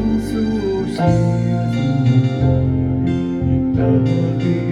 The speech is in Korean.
更显起熟悉。路边一颗榕树写你的地